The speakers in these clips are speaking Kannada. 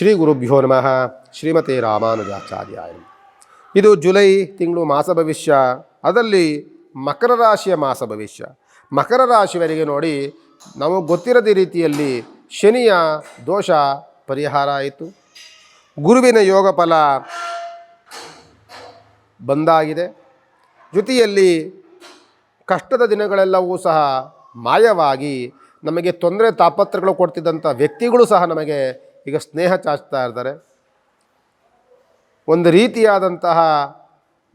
ಶ್ರೀ ಗುರುಭ್ಯೋ ನಮಃ. ಶ್ರೀಮತಿ ರಾಮಾನುಜಾಚಾರ್ಯ ಇದು ಜುಲೈ ತಿಂಗಳು ಮಾಸ ಭವಿಷ್ಯ. ಅದರಲ್ಲಿ ಮಕರ ರಾಶಿಯ ಮಾಸ ಭವಿಷ್ಯ. ಮಕರ ರಾಶಿಯವರಿಗೆ ನೋಡಿ ನಮಗೆ ಗೊತ್ತಿರದ ರೀತಿಯಲ್ಲಿ ಶನಿಯ ದೋಷ ಪರಿಹಾರ ಆಯಿತು. ಗುರುವಿನ ಯೋಗ ಫಲ ಬಂದಾಗಿದೆ. ಜೊತೆಯಲ್ಲಿ ಕಷ್ಟದ ದಿನಗಳೆಲ್ಲವೂ ಸಹ ಮಾಯವಾಗಿ ನಮಗೆ ತೊಂದರೆ ತಾಪತ್ರಗಳು ಕೊಡ್ತಿದ್ದಂಥ ವ್ಯಕ್ತಿಗಳು ಸಹ ನಮಗೆ ಈಗ ಸ್ನೇಹ ಚಾಚ್ತಾ ಇರ್ತಾರೆ. ಒಂದು ರೀತಿಯಾದಂತಹ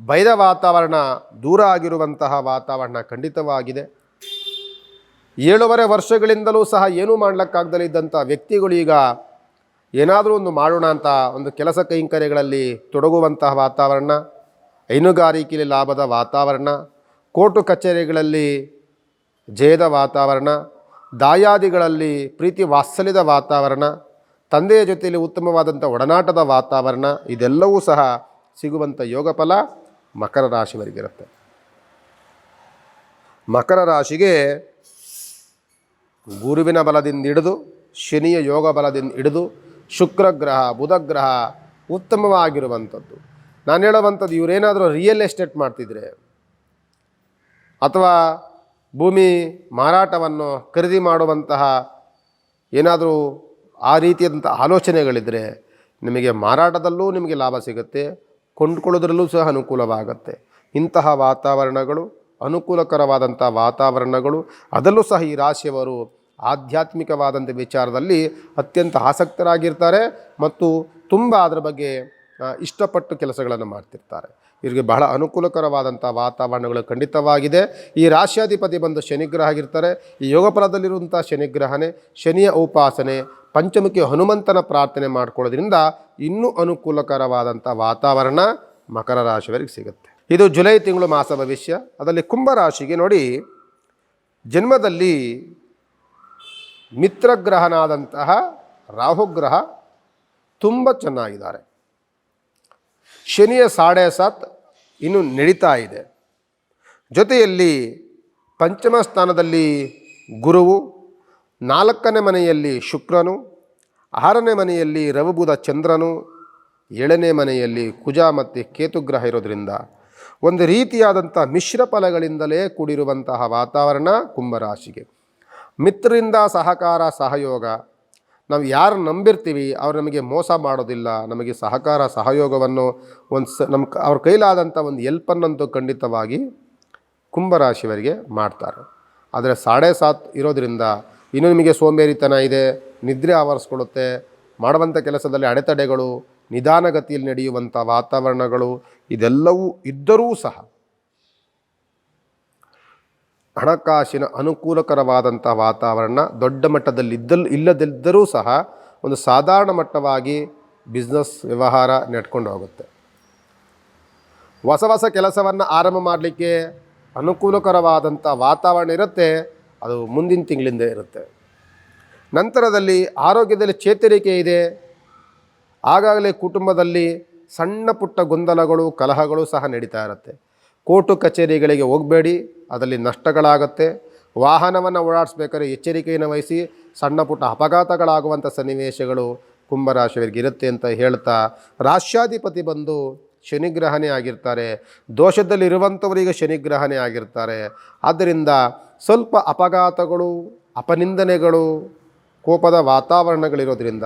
ಭಯದ ವಾತಾವರಣ, ದೂರ ಆಗಿರುವಂತಹ ವಾತಾವರಣ ಖಂಡಿತವಾಗಿದೆ. ಏಳುವರೆ ವರ್ಷಗಳಿಂದಲೂ ಸಹ ಏನೂ ಮಾಡಲಿಕ್ಕಾಗದಲ್ಲಿ ಇದ್ದಂಥ ವ್ಯಕ್ತಿಗಳು ಈಗ ಏನಾದರೂ ಒಂದು ಮಾಡೋಣ ಅಂತ ಒಂದು ಕೆಲಸ ಕೈಂಕರ್ಯಗಳಲ್ಲಿ ತೊಡಗುವಂತಹ ವಾತಾವರಣ, ಹೈನುಗಾರಿಕೆಯಲ್ಲಿ ಲಾಭದ ವಾತಾವರಣ, ಕೋರ್ಟು ಕಚೇರಿಗಳಲ್ಲಿ ಜಯದ ವಾತಾವರಣ, ದಾಯಾದಿಗಳಲ್ಲಿ ಪ್ರೀತಿ ವಾತ್ಸಲ್ಯದ ವಾತಾವರಣ ತಂದೆಯ ಜೊತೆಯಲ್ಲಿ ಉತ್ತಮವಾದಂಥ ಒಡನಾಟದ ವಾತಾವರಣ, ಇದೆಲ್ಲವೂ ಸಹ ಸಿಗುವಂಥ ಯೋಗ ಫಲ ಮಕರ ರಾಶಿಯವರಿಗಿರುತ್ತೆ ಮಕರ ರಾಶಿಗೆ ಗುರುವಿನ ಬಲದಿಂದ ಹಿಡಿದು, ಶನಿಯ ಯೋಗ ಬಲದಿಂದ ಹಿಡಿದು, ಶುಕ್ರ ಗ್ರಹ, ಬುಧ ಗ್ರಹ ಉತ್ತಮವಾಗಿರುವಂಥದ್ದು. ನಾನು ಹೇಳುವಂಥದ್ದು, ಇವರೇನಾದರೂ ರಿಯಲ್ ಎಸ್ಟೇಟ್ ಮಾಡ್ತಿದ್ರೆ, ಅಥವಾ ಭೂಮಿ ಮಾರಾಟವನ್ನು ಖರೀದಿ ಮಾಡುವಂತಹ ಏನಾದರೂ ಆ ರೀತಿಯಾದಂಥ ಆಲೋಚನೆಗಳಿದ್ದರೆ ನಿಮಗೆ ಮಾರಾಟದಲ್ಲೂ ನಿಮಗೆ ಲಾಭ ಸಿಗುತ್ತೆ ಕೊಂಡ್ಕೊಳ್ಳೋದ್ರಲ್ಲೂ ಸಹ ಅನುಕೂಲವಾಗುತ್ತೆ. ಇಂತಹ ವಾತಾವರಣಗಳು ಅನುಕೂಲಕರವಾದಂಥ ವಾತಾವರಣಗಳು, ಅದರಲ್ಲೂ ಸಹ ಈ ರಾಶಿಯವರು ಆಧ್ಯಾತ್ಮಿಕವಾದಂಥ ವಿಚಾರದಲ್ಲಿ ಅತ್ಯಂತ ಆಸಕ್ತರಾಗಿರ್ತಾರೆ ಮತ್ತು ತುಂಬ ಅದರ ಬಗ್ಗೆ ಇಷ್ಟಪಟ್ಟು ಕೆಲಸಗಳನ್ನು ಮಾಡ್ತಿರ್ತಾರೆ. ಇವರಿಗೆ ಬಹಳ ಅನುಕೂಲಕರವಾದಂಥ ವಾತಾವರಣಗಳು ಖಂಡಿತವಾಗಿದೆ. ಈ ರಾಶ್ಯಾಧಿಪತಿ ಬಂದು ಶನಿಗ್ರಹ ಆಗಿರ್ತಾರೆ. ಈ ಯೋಗಪುರದಲ್ಲಿರುವಂಥ ಶನಿಗ್ರಹನೇ, ಶನಿಯ ಉಪಾಸನೆ ಪಂಚಮುಖಿ ಹನುಮಂತನ ಪ್ರಾರ್ಥನೆ ಮಾಡ್ಕೊಳ್ಳೋದ್ರಿಂದ ಇನ್ನೂ ಅನುಕೂಲಕರವಾದಂಥ ವಾತಾವರಣ ಮಕರ ರಾಶಿಯವರಿಗೆ ಸಿಗುತ್ತೆ. ಇದು ಜುಲೈ ತಿಂಗಳು ಮಾಸ ಭವಿಷ್ಯ. ಅದರಲ್ಲಿ ಕುಂಭರಾಶಿಗೆ ನೋಡಿ, ಜನ್ಮದಲ್ಲಿ ಮಿತ್ರಗ್ರಹನಾದಂತಹ ರಾಹುಗ್ರಹ ತುಂಬ ಚೆನ್ನಾಗಿದ್ದಾರೆ. ಶನಿಯ ಸಾಡೆ ಸಾತ್ ಇನ್ನು ನಡೀತಾ ಇದೆ. ಜೊತೆಯಲ್ಲಿ ಪಂಚಮ ಸ್ಥಾನದಲ್ಲಿ ಗುರುವು ನಾಲ್ಕನೇ ಮನೆಯಲ್ಲಿ ಶುಕ್ರನು, ಆರನೇ ಮನೆಯಲ್ಲಿ ರವಿಬುಧ ಚಂದ್ರನು, ಏಳನೇ ಮನೆಯಲ್ಲಿ ಕುಜ ಮತ್ತು ಕೇತುಗ್ರಹ ಇರೋದರಿಂದ ಒಂದು ರೀತಿಯಾದಂಥ ಮಿಶ್ರ ಫಲಗಳಿಂದಲೇ ಕೂಡಿರುವಂತಹ ವಾತಾವರಣ ಕುಂಭರಾಶಿಗೆ. ಮಿತ್ರರಿಂದ ಸಹಕಾರ, ಸಹಯೋಗ, ನಾವು ಯಾರು ನಂಬಿರ್ತೀವಿ, ಅವ್ರು ನಮಗೆ ಮೋಸ ಮಾಡೋದಿಲ್ಲ, ನಮಗೆ ಸಹಕಾರ, ಸಹಯೋಗವನ್ನು ಒಂದು ಸ, ನಮ್ಮ ಅವ್ರ ಕೈಲಾದಂಥ ಒಂದು ಎಲ್ಪನ್ನಂತೂ ಖಂಡಿತವಾಗಿ ಕುಂಭರಾಶಿಯವರಿಗೆ ಮಾಡ್ತಾರೆ. ಆದರೆ ಸಾಡೆ ಸಾತ್ ಇರೋದ್ರಿಂದ ಇನ್ನೂ ನಿಮಗೆ ಸೋಂಬೇರಿತನ ಇದೆ, ನಿದ್ರೆ ಆವರಿಸ್ಕೊಳ್ಳುತ್ತೆ, ಮಾಡುವಂಥ ಕೆಲಸದಲ್ಲಿ ಅಡೆತಡೆಗಳು, ನಿಧಾನಗತಿಯಲ್ಲಿ ನಡೆಯುವಂಥ ವಾತಾವರಣಗಳು ಇದೆಲ್ಲವೂ ಇದ್ದರೂ ಸಹ ಹಣಕಾಸಿನ ಅನುಕೂಲಕರವಾದಂಥ ವಾತಾವರಣ ದೊಡ್ಡ ಮಟ್ಟದಲ್ಲಿ ಇದ್ದಲ್ ಇಲ್ಲದಿದ್ದರೂ ಸಹ ಒಂದು ಸಾಧಾರಣ ಮಟ್ಟವಾಗಿ ಬಿಸ್ನೆಸ್ ವ್ಯವಹಾರ ನೆಡ್ಕೊಂಡು ಹೋಗುತ್ತೆ. ಹೊಸ ಹೊಸ ಕೆಲಸವನ್ನು ಆರಂಭ ಮಾಡಲಿಕ್ಕೆ ಅನುಕೂಲಕರವಾದಂಥ ವಾತಾವರಣ ಇರುತ್ತೆ. ಅದು ಮುಂದಿನ ತಿಂಗಳಿಂದ ಇರುತ್ತೆ. ನಂತರದಲ್ಲಿ ಆರೋಗ್ಯದಲ್ಲಿ ಚೇತರಿಕೆ ಇದೆ. ಆಗಾಗಲೇ ಕುಟುಂಬದಲ್ಲಿ ಸಣ್ಣ ಪುಟ್ಟ ಗೊಂದಲಗಳು, ಕಲಹಗಳು ಸಹ ನಡೀತಾ ಇರುತ್ತೆ. ಕೋರ್ಟು ಕಚೇರಿಗಳಿಗೆ ಹೋಗಬೇಡಿ, ಅದರಲ್ಲಿ ನಷ್ಟಗಳಾಗುತ್ತೆ. ವಾಹನವನ್ನು ಓಡಾಡಿಸ್ಬೇಕಾದ್ರೆ ಎಚ್ಚರಿಕೆಯನ್ನು ವಹಿಸಿ, ಸಣ್ಣ ಪುಟ್ಟ ಅಪಘಾತಗಳಾಗುವಂಥ ಸನ್ನಿವೇಶಗಳು ಕುಂಭರಾಶಿಯವರಿಗೆ ಇರುತ್ತೆ ಅಂತ ಹೇಳ್ತಾ ರಾಶ್ಯಾಧಿಪತಿ ಬಂದು ಶನಿಗ್ರಹನೇ ಆಗಿರ್ತಾರೆ. ದೋಷದಲ್ಲಿರುವಂಥವರಿಗೆ ಶನಿಗ್ರಹಣೆ ಆಗಿರ್ತಾರೆ. ಆದ್ದರಿಂದ ಸ್ವಲ್ಪ ಅಪಘಾತಗಳು, ಅಪನಿಂದನೆಗಳು, ಕೋಪದ ವಾತಾವರಣಗಳಿರೋದ್ರಿಂದ,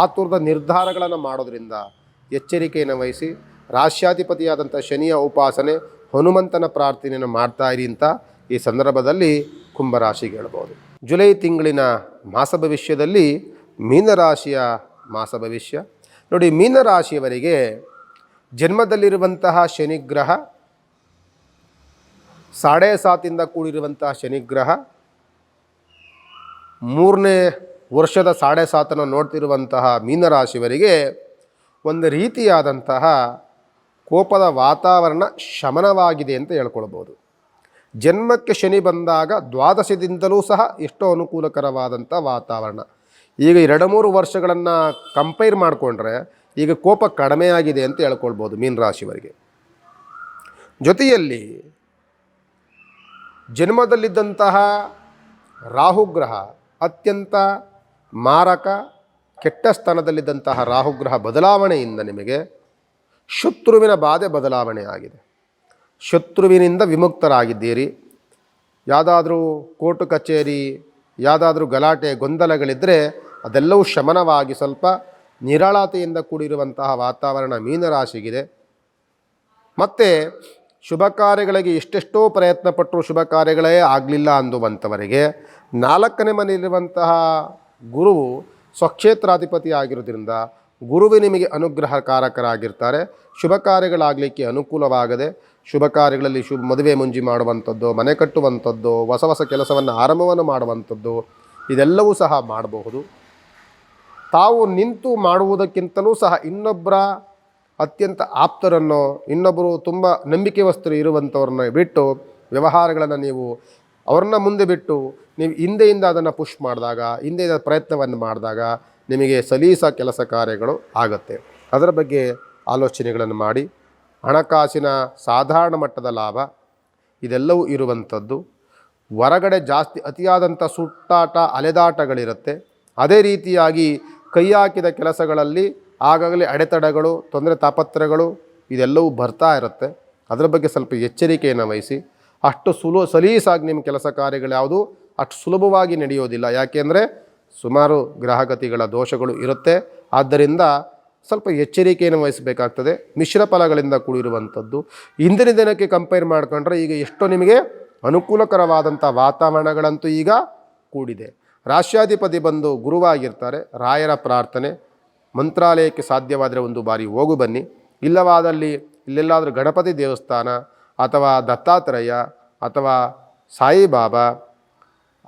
ಆತುರದ ನಿರ್ಧಾರಗಳನ್ನು ಮಾಡೋದ್ರಿಂದ ಎಚ್ಚರಿಕೆಯನ್ನು ವಹಿಸಿ ರಾಷ್ಟ್ರಾಧಿಪತಿಯಾದಂಥ ಶನಿಯ ಉಪಾಸನೆ, ಹನುಮಂತನ ಪ್ರಾರ್ಥನೆಯನ್ನು ಮಾಡ್ತಾ ಇರಿ ಅಂತ ಈ ಸಂದರ್ಭದಲ್ಲಿ ಕುಂಭರಾಶಿಗೆ ಹೇಳ್ಬೋದು. ಜುಲೈ ತಿಂಗಳಿನ ಮಾಸ ಭವಿಷ್ಯದಲ್ಲಿ ಮೀನರಾಶಿಯ ಮಾಸ ಭವಿಷ್ಯ. ನೋಡಿ ಮೀನರಾಶಿಯವರಿಗೆ ಜನ್ಮದಲ್ಲಿರುವಂತಹ ಶನಿಗ್ರಹ, ಸಾಡೆ ಸಾತಿಂದ ಕೂಡಿರುವಂತಹ ಶನಿಗ್ರಹ, ಮೂರನೇ ವರ್ಷದ ಸಾಡೆ ಸಾತನ್ನು ನೋಡ್ತಿರುವಂತಹ ಮೀನರಾಶಿವರಿಗೆ ಒಂದು ರೀತಿಯಾದಂತಹ ಕೋಪದ ವಾತಾವರಣ ಶಮನವಾಗಿದೆ ಅಂತ ಹೇಳ್ಕೊಳ್ಬೋದು. ಜನ್ಮಕ್ಕೆ ಶನಿ ಬಂದಾಗ ದ್ವಾದಶದಿಂದಲೂ ಸಹ ಎಷ್ಟೋ ಅನುಕೂಲಕರವಾದಂಥ ವಾತಾವರಣ. ಈಗ ಎರಡು ಮೂರು ವರ್ಷಗಳನ್ನು ಕಂಪೇರ್ ಮಾಡಿಕೊಂಡ್ರೆ ಈಗ ಕೋಪ ಕಡಿಮೆ ಆಗಿದೆ ಅಂತ ಹೇಳ್ಕೊಳ್ಬೋದು ಮೀನರಾಶಿಯವರಿಗೆ ಜೊತೆಯಲ್ಲಿ ಜನ್ಮದಲ್ಲಿದ್ದಂತಹ ರಾಹುಗ್ರಹ ಅತ್ಯಂತ ಮಾರಕ, ಕೆಟ್ಟ ಸ್ಥಾನದಲ್ಲಿದ್ದಂತಹ ರಾಹುಗ್ರಹ ಬದಲಾವಣೆಯಿಂದ ನಿಮಗೆ ಶತ್ರುವಿನ ಬಾಧೆ ಬದಲಾವಣೆ ಆಗಿದೆ. ಶತ್ರುವಿನಿಂದ ವಿಮುಕ್ತರಾಗಿದ್ದೀರಿ. ಯಾವುದಾದ್ರೂ ಕೋರ್ಟು ಕಚೇರಿ, ಯಾವುದಾದ್ರೂ ಗಲಾಟೆ ಗೊಂದಲಗಳಿದ್ದರೆ ಅದೆಲ್ಲವೂ ಶಮನವಾಗಿ ಸ್ವಲ್ಪ ನಿರಾಳತೆಯಿಂದ ಕೂಡಿರುವಂತಹ ವಾತಾವರಣ ಮೀನರಾಶಿಗಿದೆ. ಮತ್ತು ಶುಭ ಕಾರ್ಯಗಳಿಗೆ ಎಷ್ಟೆಷ್ಟೋ ಪ್ರಯತ್ನ ಪಟ್ಟರು ಶುಭ ಕಾರ್ಯಗಳೇ ಆಗಲಿಲ್ಲ ಅಂದುವಂಥವರಿಗೆ ನಾಲ್ಕನೇ ಮನೆಯಲ್ಲಿರುವಂತಹ ಗುರುವು ಸ್ವಕ್ಷೇತ್ರಾಧಿಪತಿ ಆಗಿರೋದ್ರಿಂದ ಗುರುವೇ ನಿಮಗೆ ಅನುಗ್ರಹಕಾರಕರಾಗಿರ್ತಾರೆ. ಶುಭ ಕಾರ್ಯಗಳಾಗಲಿಕ್ಕೆ ಅನುಕೂಲವಾಗದೆ ಶುಭ ಕಾರ್ಯಗಳಲ್ಲಿ ಶುಭ ಮದುವೆ ಮುಂಜಿ ಮಾಡುವಂಥದ್ದು, ಮನೆ ಕಟ್ಟುವಂಥದ್ದು, ಹೊಸ ಹೊಸ ಕೆಲಸವನ್ನು ಆರಂಭವನ್ನು ಮಾಡುವಂಥದ್ದು, ಇದೆಲ್ಲವೂ ಸಹ ಮಾಡಬಹುದು. ತಾವು ನಿಂತು ಮಾಡುವುದಕ್ಕಿಂತಲೂ ಸಹ ಇನ್ನೊಬ್ಬರ ಅತ್ಯಂತ ಆಪ್ತರನ್ನು ಇನ್ನೊಬ್ಬರು ತುಂಬ ನಂಬಿಕೆವಸ್ತರು ಇರುವಂಥವ್ರನ್ನ ಬಿಟ್ಟು ವ್ಯವಹಾರಗಳನ್ನು ನೀವು ಅವ್ರನ್ನ ಮುಂದೆ ಬಿಟ್ಟು ನೀವು ಹಿಂದೆಯಿಂದ ಅದನ್ನು ಪುಷ್ ಮಾಡಿದಾಗ, ಹಿಂದೆಯಿಂದ ಪ್ರಯತ್ನವನ್ನು ಮಾಡಿದಾಗ ನಿಮಗೆ ಸಲೀಸ ಕೆಲಸ ಕಾರ್ಯಗಳು ಆಗುತ್ತೆ. ಅದರ ಬಗ್ಗೆ ಆಲೋಚನೆಗಳನ್ನು ಮಾಡಿ, ಹಣಕಾಸಿನ ಸಾಧಾರಣ ಮಟ್ಟದ ಲಾಭ ಇದೆಲ್ಲವೂ ಇರುವಂಥದ್ದು ಹೊರಗಡೆ ಜಾಸ್ತಿ ಅತಿಯಾದಂಥ ಸುಟ್ಟಾಟ, ಅಲೆದಾಟಗಳಿರುತ್ತೆ. ಅದೇ ರೀತಿಯಾಗಿ ಕೈ ಹಾಕಿದ ಕೆಲಸಗಳಲ್ಲಿ ಆಗಾಗಲೇ ಅಡೆತಡೆಗಳು, ತೊಂದರೆ ತಾಪತ್ರಗಳು ಇದೆಲ್ಲವೂ ಬರ್ತಾ ಇರುತ್ತೆ. ಅದರ ಬಗ್ಗೆ ಸ್ವಲ್ಪ ಎಚ್ಚರಿಕೆಯನ್ನು ವಹಿಸಿ. ಅಷ್ಟು ಸುಲು ಸಲೀಸಾಗಿ ನಿಮ್ಮ ಕೆಲಸ ಕಾರ್ಯಗಳು ಯಾವುದು ಅಷ್ಟು ಸುಲಭವಾಗಿ ನಡೆಯೋದಿಲ್ಲ. ಯಾಕೆಂದರೆ ಸುಮಾರು ಗ್ರಹಗತಿಗಳ ದೋಷಗಳು ಇರುತ್ತೆ. ಆದ್ದರಿಂದ ಸ್ವಲ್ಪ ಎಚ್ಚರಿಕೆಯನ್ನು ವಹಿಸಬೇಕಾಗ್ತದೆ. ಮಿಶ್ರ ಫಲಗಳಿಂದ ಕೂಡಿರುವಂಥದ್ದು. ಇಂದಿನ ದಿನಕ್ಕೆ ಕಂಪೇರ್ ಮಾಡಿಕೊಂಡ್ರೆ ಈಗ ಎಷ್ಟೋ ನಿಮಗೆ ಅನುಕೂಲಕರವಾದಂಥ ವಾತಾವರಣಗಳಂತೂ ಈಗ ಕೂಡಿದೆ. ರಾಷ್ಟ್ರಾಧಿಪತಿ ಬಂದು ಗುರುವಾಗಿರ್ತಾರೆ, ರಾಯರ ಪ್ರಾರ್ಥನೆ, ಮಂತ್ರಾಲಯಕ್ಕೆ ಸಾಧ್ಯವಾದರೆ ಒಂದು ಬಾರಿ ಹೋಗು ಬನ್ನಿ. ಇಲ್ಲವಾದಲ್ಲಿ ಇಲ್ಲೆಲ್ಲಾದರೂ ಗಣಪತಿ ದೇವಸ್ಥಾನ ಅಥವಾ ದತ್ತಾತ್ರೇಯ ಅಥವಾ ಸಾಯಿಬಾಬಾ,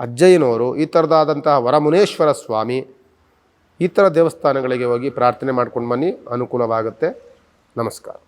ಅಜ್ಜಯ್ಯನವರು, ಈ ಥರದಾದಂತಹ ವರಮುನೇಶ್ವರ ಸ್ವಾಮಿ, ಈ ಥರ ದೇವಸ್ಥಾನಗಳಿಗೆ ಹೋಗಿ ಪ್ರಾರ್ಥನೆ ಮಾಡ್ಕೊಂಡು ಬನ್ನಿ, ಅನುಕೂಲವಾಗುತ್ತೆ. ನಮಸ್ಕಾರ.